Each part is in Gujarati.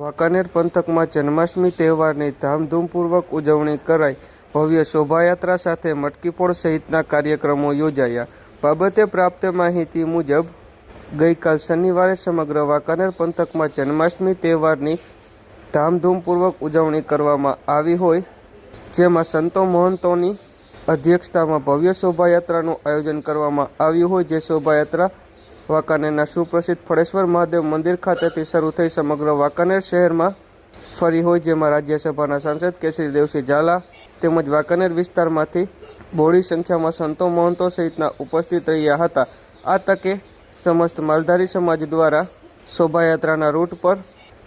વાંકાનેર પંથકમાં જન્માષ્ટમી તહેવારની ધામધૂમપૂર્વક ઉજવણી કરાઈ. ભવ્ય શોભાયાત્રા સાથે મટકીફોડ સહિતના કાર્યક્રમો યોજાયા. બાબતે પ્રાપ્ત માહિતી મુજબ, ગઈકાલ શનિવારે સમગ્ર વાંકાનેર પંથકમાં જન્માષ્ટમી તહેવારની ધામધૂમપૂર્વક ઉજવણી કરવામાં આવી હોય, જેમાં સંતો મહંતોની અધ્યક્ષતામાં ભવ્ય શોભાયાત્રાનું આયોજન કરવામાં આવ્યું હોય, જે શોભાયાત્રા વાંકાનેરના સુપ્રસિદ્ધ ફળેશ્વર મહાદેવ મંદિર ખાતેથી શરૂ થઈ સમગ્ર વાંકાનેર શહેરમાં ફરી હોય, જેમાં રાજ્યસભાના સાંસદ કેસરી દેવસિંહ ઝાલા તેમજ વાંકાનેર વિસ્તારમાંથી બોડી સંખ્યામાં સંતો મહંતો સહિતના ઉપસ્થિત રહ્યા હતા. આ તકે સમસ્ત માલધારી સમાજ દ્વારા શોભાયાત્રાના રૂટ પર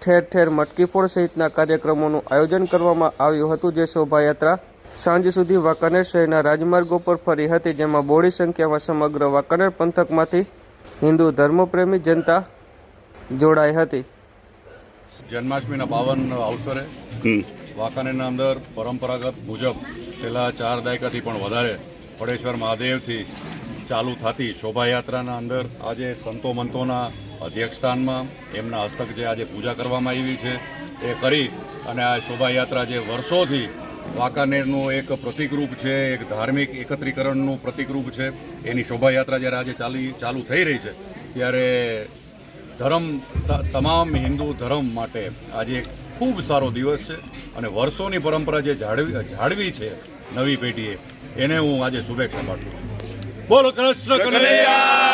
ઠેર ઠેર મટકીફોડ સહિતના કાર્યક્રમોનું આયોજન કરવામાં આવ્યું હતું, જે શોભાયાત્રા સાંજ સુધી વાંકાનેર શહેરના રાજમાર્ગો પર ફરી હતી, જેમાં બોડી સંખ્યામાં સમગ્ર વાંકાનેર પંથકમાંથી હિન્દુ ધર્મપ્રેમી જનતા જોડાઈ હતી. જન્માષ્ટમીના પાવન અવસરે વાંકાનેરના અંદર પરંપરાગત મુજબ છેલ્લા ચાર દાયકાથી પણ વધારે પડેશ્વર મહાદેવથી ચાલુ થતી શોભાયાત્રાના અંદર આજે સંતો મંતોના અધ્યક્ષસ્થાનમાં એમના હસ્તક જે આજે પૂજા કરવામાં આવી છે એ કરી અને આ શોભાયાત્રા જે વર્ષોથી વાંકાનેરનું એક પ્રતિકરૂપ છે, એક ધાર્મિક એકત્રીકરણનું પ્રતિકરૂપ છે. એની શોભાયાત્રા જ્યારે આજે ચાલી, ચાલુ થઈ રહી છે, ત્યારે ધર્મ તમામ હિન્દુ ધર્મ માટે આજે એક ખૂબ સારો દિવસ છે અને વર્ષોની પરંપરા જે જાળવી જાળવી છે નવી પેઢીએ, એને હું આજે શુભેચ્છા પાઠવું છું. બોલો કૃષ્ણ કનૈયા!